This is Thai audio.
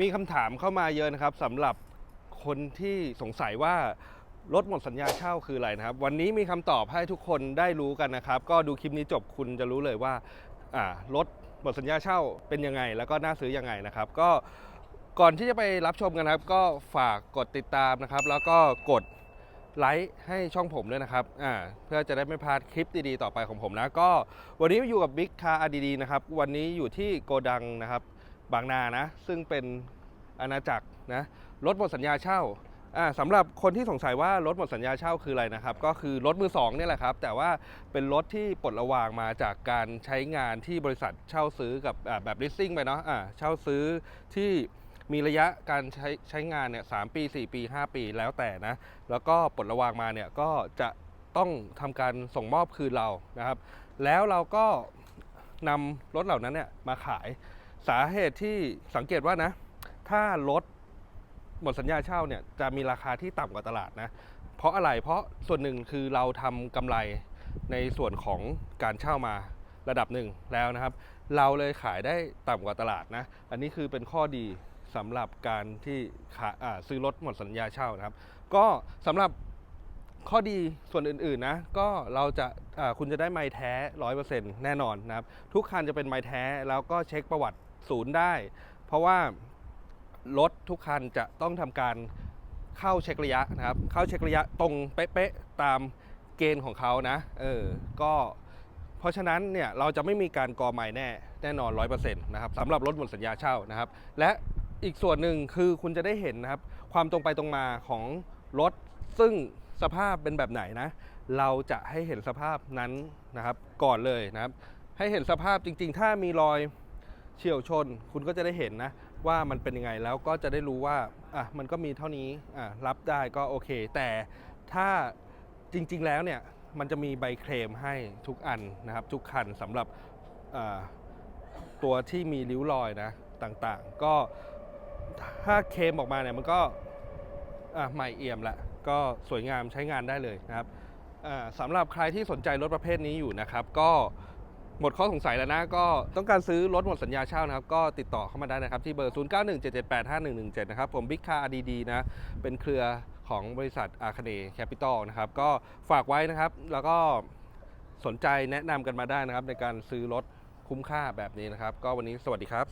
มีคำถามเข้ามาเยอะนะครับสำหรับคนที่สงสัยว่ารถหมดสัญญาเช่าคืออะไรนะครับ วันนี้มีคำตอบให้ทุกคนได้รู้กันนะครับ ก็ดูคลิปนี้จบคุณจะรู้เลยว่า อ่ารถหมดสัญญาเช่าเป็นยังไง แล้วก็น่าซื้อยังไงนะครับ ก็ก่อนที่จะไปรับชมกันนะครับ ก็ฝากกดติดตามนะครับ แล้วก็กดไลค์ให้ช่องผมด้วยนะครับอ่าเพื่อจะได้ไม่พลาดคลิปดีๆ ต่อไปของผมนะ ก็วันนี้อยู่กับบิ๊กคาร์ดีๆนะครับ วันนี้อยู่ที่โกดังนะครับ บางนานะซึ่งเป็นอาณาจักรนะรถหมดสัญญาเช่าอ่าสำหรับคนที่สงสัยว่ารถหมดสัญญาเช่าคืออะไรนะครับ ก็คือรถมือสองเนี่ยแหละครับ แต่ว่าเป็นรถที่ปลดระวางมาจากการใช้งานที่บริษัทเช่าซื้อกับแบบ leasing ไปเนาะอ่าเช่าซื้อที่มีระยะการใช้ใช้งานเนี่ยสปี 4 ปี 5 ปีแล้วแต่นะ แล้วก็ปลดระวางมาเนี่ยก็จะต้องทำการส่งมอบคืนเรานะครับ แล้วเราก็นำรถเหล่านั้นเนี่ยมาขาย สาเหตุที่สังเกตว่านะ ถ้ารถหมดสัญญาเช่าเนี่ยจะมีราคาที่ต่ำกว่าตลาดนะ เพราะอะไรเพราะส่วนหนึ่งคือเราทำกำไรในส่วนของการเช่ามาระดับหนึ่งแล้วนะครับ เราเลยขายได้ต่ำกว่าตลาดนะ อันนี้คือเป็นข้อดีสำหรับการที่ขาซื้อรถหมดสัญญาเช่านะครับ ก็สำหรับข้อดีส่วนอื่นๆนะ ก็เราจะคุณจะได้ไม้แท้ร้อยเปอร์เซ็นต์แน่นอนนะครับ ทุกคันจะเป็นไม้แท้แล้วก็เช็คประวัติ ศูนย์ได้ เพราะว่ารถทุกคันจะต้องทำการเข้าเช็คระยะนะครับ เข้าเช็คระยะตรงเป๊ะๆตามเกณฑ์ของเขานะ เออ ก็เพราะฉะนั้นเนี่ยเราจะไม่มีการกอไม้แน่แน่นอน 100%นะครับสำหรับรถหมดสัญญาเช่านะครับ และอีกส่วนหนึ่งคือคุณจะได้เห็นนะครับ ความตรงไปตรงมาของรถ ซึ่งสภาพเป็นแบบไหนนะ เราจะให้เห็นสภาพนั้นนะครับ ก่อนเลยนะครับ ให้เห็นสภาพจริง ๆ ถ้ามีรอย เฉี่ยวชน คุณก็จะได้เห็นนะว่ามันเป็นยังไงแล้วก็จะได้รู้ว่าอะมันก็มีเท่านี้อะรับได้ก็โอเค แต่ถ้าจริง ๆ แล้วเนี่ยมันจะมีใบเคลมให้ทุกอันนะครับ ทุกคันสำหรับตัวที่มีริ้วรอยนะต่างๆ ก็ถ้าเคลมออกมาเนี่ยมันก็อะใหม่เอี่ยมละก็สวยงามใช้งานได้เลยนะครับอ่าสำหรับใครที่สนใจรถประเภทนี้อยู่นะครับ ก็ หมดข้อสงสัยแล้วนะ ก็ต้องการซื้อรถหมดสัญญาเช่านะครับ ก็ติดต่อเข้ามาได้นะครับ ที่เบอร์ 0917785117 นะครับ ผมบิ๊กคาร์ดีดีนะ เป็นเครือของบริษัทอาคเนแคปิตอลนะครับ ก็ฝากไว้นะครับ แล้วก็สนใจแนะนำกันมาได้นะครับ ในการซื้อรถคุ้มค่าแบบนี้นะครับ ก็วันนี้สวัสดีครับ